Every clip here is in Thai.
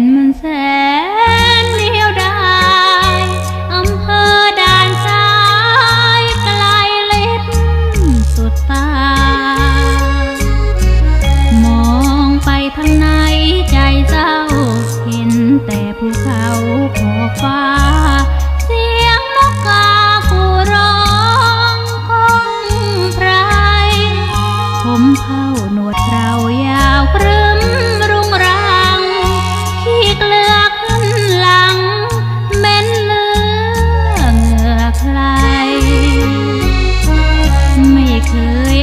นมันแสนเดียวดายอำเภอด่านซ้ายไกลลิบสุดตามองไปทางไหนใจเจ้า เห็นแต่ภูเขาขอฟ้า เสียงนกกาคู่ร้องคงไพรผมเผาหนวดเรายาวครึ้ม ơi.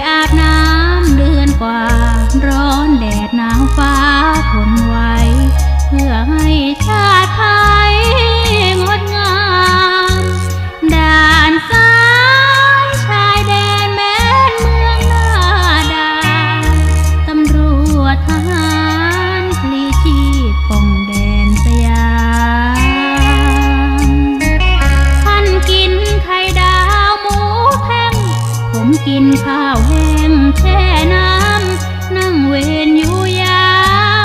กินข้าวแห้งแช่น้ำ นั่งเวนอยู่ยา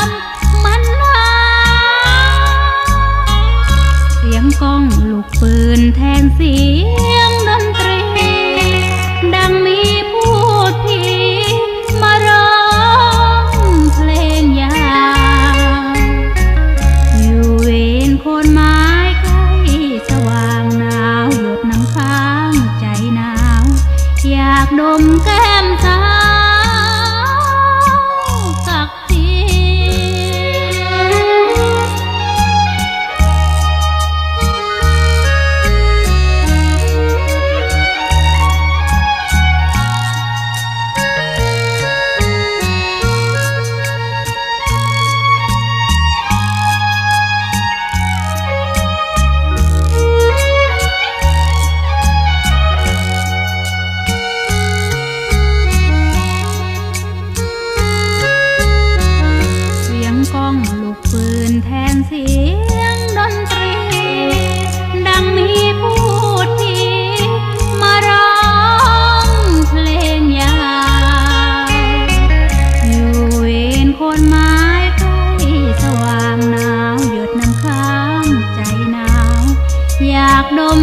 มมันหาเสียงก้องลูกปืนแทนเสียง นมแก้มตา เสียงดนตรี ดังมีผู้ทีมาร้องเพลงยาวอยู่เนคนไม้ใกล้สว่างหนาวหยดน้ำค้างใจหนาว อยากดม